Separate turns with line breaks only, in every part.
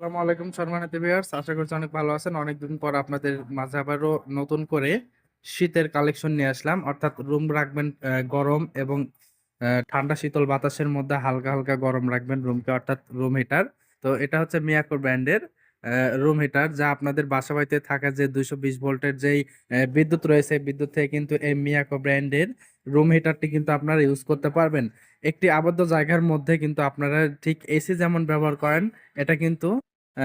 আসসালামু আলাইকুম সম্মানিত ভিউয়ার্স আশা করছি অনেক ভালো আছেন। অনেকদিন পর আপনাদের মাঝে আবারও নতুন করে শীতের কালেকশন নিয়ে আসলাম। অর্থাৎ রুম রাখবেন গরম এবং ঠান্ডা শীতল বাতাসের মধ্যে হালকা হালকা গরম রাখবেন রুমকে অর্থাৎ রুম হিটার তো এটা হচ্ছে মিয়াকো ব্র্যান্ডের রুম হিটার যা আপনাদের বাসা বাড়িতে থাকা যে দুইশো বিশ ভোল্টের যেই বিদ্যুৎ রয়েছে, বিদ্যুৎ থেকে কিন্তু এই মিয়াকো ব্র্যান্ডের রুম হিটারটি কিন্তু আপনারা ইউজ করতে পারবেন। একটি আবদ্ধ জায়গার মধ্যে কিন্তু আপনারা ঠিক এসি যেমন ব্যবহার করেন, এটা কিন্তু আহ,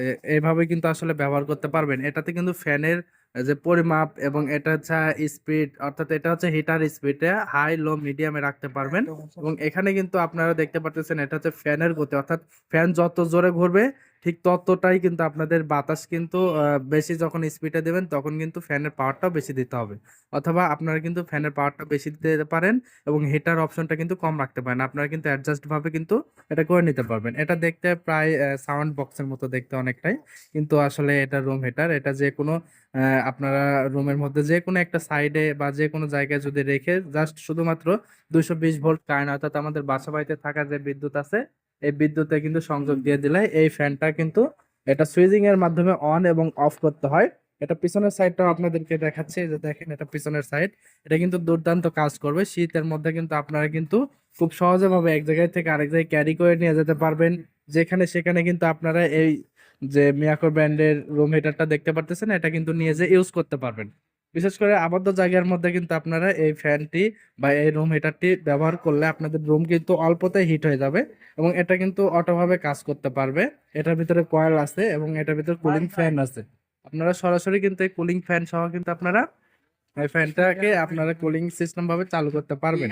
এ- এইভাবে কিন্তু আসলে ব্যবহার করতে পারবেন। এটাতে কিন্তু ফ্যানের যে পরিমাপ এবং এটা হচ্ছে স্পিড অর্থাৎ এটা হচ্ছে হিটার স্পিডে হাই লো মিডিয়ামে রাখতে পারবেন। এবং এখানে কিন্তু আপনারা দেখতে পাচ্ছেন এটা হচ্ছে ফ্যানের গতি। অর্থাৎ ফ্যান যত জোরে ঘুরবে ঠিক ততটাই কিন্তু আপনাদের বাতাস কিন্তু বেশি যখন স্পিডে দেবেন, তখন কিন্তু ফ্যানের পাওয়ারটাও বেশি দিতে হবে। অথবা আপনারা কিন্তু ফ্যানের পাওয়ারটা বেশি দিতে পারেন এবং হিটার অপশনটা কিন্তু কম রাখতে পারেন। আপনারা কিন্তু অ্যাডজাস্ট ভাবে কিন্তু এটা করে নিতে পারবেন। এটা দেখতে প্রায় সাউন্ড বক্সের মতো দেখতে অনেকটাই। কিন্তু আসলে এটা রুম হিটার এটা যে কোনো আপনারা রুমের মধ্যে যে কোনো একটা সাইডে বা যে কোনো জায়গায় যদি রেখে জাস্ট শুধুমাত্র দুইশো বিশ ভোল্ট কারেন্ট অর্থাৎ আমাদের বাসা বাড়িতে থাকা যে বিদ্যুৎ আছে এই বিদ্যুতে কিন্তু সংযোগ দিয়ে দিলে এই ফ্যানটা কিন্তু এটা সুইচিং এর মাধ্যমে অন এবং অফ করতে হয়। এটা পিছনের সাইডটাও আপনাদেরকে দেখাচ্ছে যে দেখেন এটা পিছনের সাইড এটা কিন্তু দুর্দান্ত কাজ করবে। শীতের মধ্যে কিন্তু আপনারা কিন্তু খুব সহজে ভাবে এক জায়গায় থেকে আরেক জায়গায় ক্যারি করে নিয়ে যেতে পারবেন। যেখানে সেখানে কিন্তু আপনারা এই যে মিয়াকো ব্র্যান্ডের রুম হিটারটা দেখতে পারতেছেন, এটা কিন্তু নিয়ে যে ইউজ করতে পারবেন। বিশেষ করে আবদ্ধ জায়গার মধ্যে কিন্তু আপনারা এই ফ্যানটি বা এই রুম হিটারটি ব্যবহার করলে আপনাদের রুম কিন্তু অল্পতেই হিট হয়ে যাবে এবং এটা কিন্তু অটোভাবে কাজ করতে পারবে। এটার ভিতরে কয়েল আছে এবং এটার ভিতরে কুলিং ফ্যান আছে। আপনারা সরাসরি কিন্তু এই কুলিং ফ্যান সহ কিন্তু আপনারা এই ফ্যানটাকে আপনারা কুলিং সিস্টেম ভাবে চালু করতে পারবেন।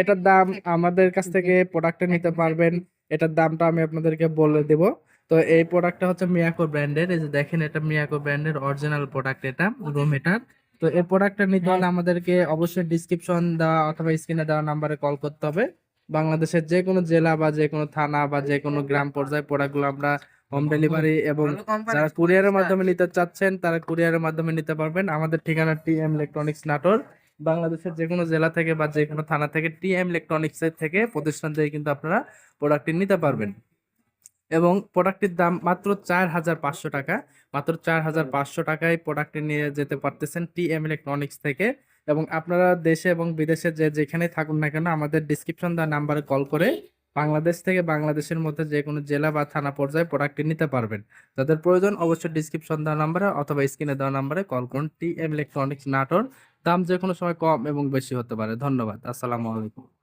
এটার দাম আমাদের কাছ থেকে প্রোডাক্টটা নিতে পারবেন। এটার দামটা আমি আপনাদেরকে বলে দেব। তো এই প্রোডাক্টটা হচ্ছে মিয়াকো ব্র্যান্ডের এই যে দেখেন এটা মিয়াকো ব্র্যান্ডের অরিজিনাল প্রোডাক্ট এটা রুম হিটার তো এই প্রোডাক্টটা নিতে হলে আমাদেরকে অবশ্যই ডিসক্রিপশন দেওয়া অথবা স্ক্রিনে দেওয়া নাম্বারে কল করতে হবে। বাংলাদেশের যে কোনো জেলা বা যে কোনো থানা বা যে কোনো গ্রাম পর্যায়ে প্রোডাক্টগুলো আমরা হোম ডেলিভারি এবং যারা কুরিয়ারের মাধ্যমে নিতে চাচ্ছেন তারা কুরিয়ারের মাধ্যমে নিতে পারবেন। আমাদের ঠিকানা টি এম ইলেকট্রনিক্স নাটোর। বাংলাদেশের যে কোনো জেলা থেকে বা যে কোনো থানা থেকে টি এম ইলেকট্রনিক্স এর থেকে প্রতিষ্ঠান থেকে কিন্তু আপনারা প্রোডাক্টটি নিতে পারবেন। এবং প্রোডাক্টটির দাম মাত্র চার হাজার পাঁচশো টাকা। মাত্র চার হাজার পাঁচশো টাকায় প্রোডাক্টটি নিয়ে যেতে পারতেছেন টি এম ইলেকট্রনিক্স থেকে। এবং আপনারা দেশে এবং বিদেশে যে যেখানে থাকুন না কেন, আমাদের ডিসক্রিপশন দেওয়া নাম্বারে কল করে বাংলাদেশ থেকে বাংলাদেশের মধ্যে যে কোনো জেলা বা থানা পর্যায়ে প্রোডাক্টটি নিতে পারবেন। যাদের প্রয়োজন অবশ্যই ডিসক্রিপশন দেওয়া নাম্বারে অথবা স্ক্রিনে দেওয়া নাম্বারে কল করুন টি এম ইলেকট্রনিক্স নাটোর। দাম যে কোনো সময় কম এবং বেশি হতে পারে। ধন্যবাদ। আসসালামু আলাইকুম।